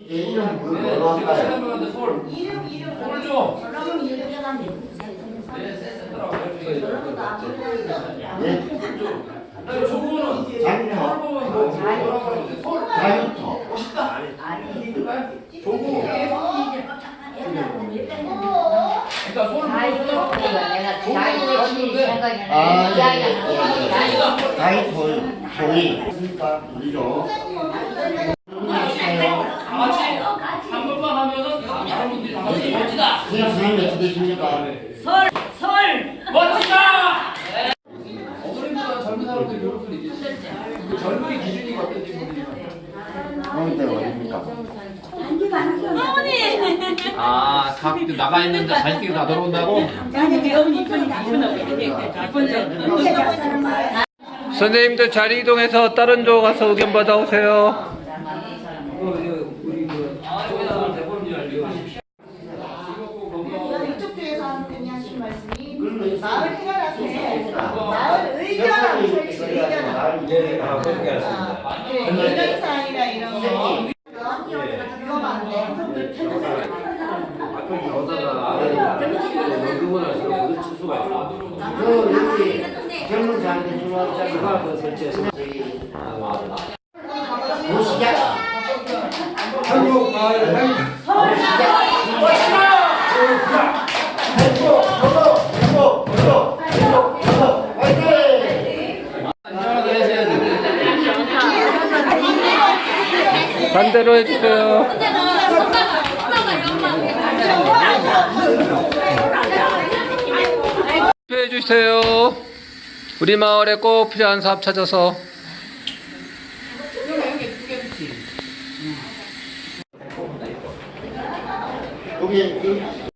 이름 뭘로 할까요? 사람한테 솔. 이름 이름. 솔 좀. 그러면 이름 떼가면 네, 센터라고 해주세요. 그러면 다 네. 그다음에 조구는 장녀. 솔 보면 뭐 뭐라고 하는데 솔. 자유토. 아니. 조구. 그러니까 내가 자이도 생각이 아, 나는 자유토. 소위. 그러니까 우리로. 같이 한 번만 하면은 같이 멋지다. 선생님 어떻게 되십니까? 멋지다. 네. 어머님보다 젊은 사람들이 요런 소리 있겠지. 그 젊은이 기준이 어떤지 모르지만. 어느 때가 어딥니까? 아, 다 나가 있는데 자식들이 다 들어온다고? 선생님들 자리 이동해서 다른 조 가서 의견 받아오세요. 이쪽 쪽에서 하는 하신 말씀이 마을 해결하세요. 마을 의견 설치 의견. 네, 아, 그렇게 알았습니다. 의견 사항이나 이런 거. 위험한데. 아까 여자가 연금을 하시고 그 치수가 있어요. 그 여기 젊은 사람들 좋아하잖아. 그거 그 설치해서. 저기 도시락. 한국 마을 행 반대로 해주세요. 해주세요. 우리 마을에 꼭 필요한 사업 찾아서. 여기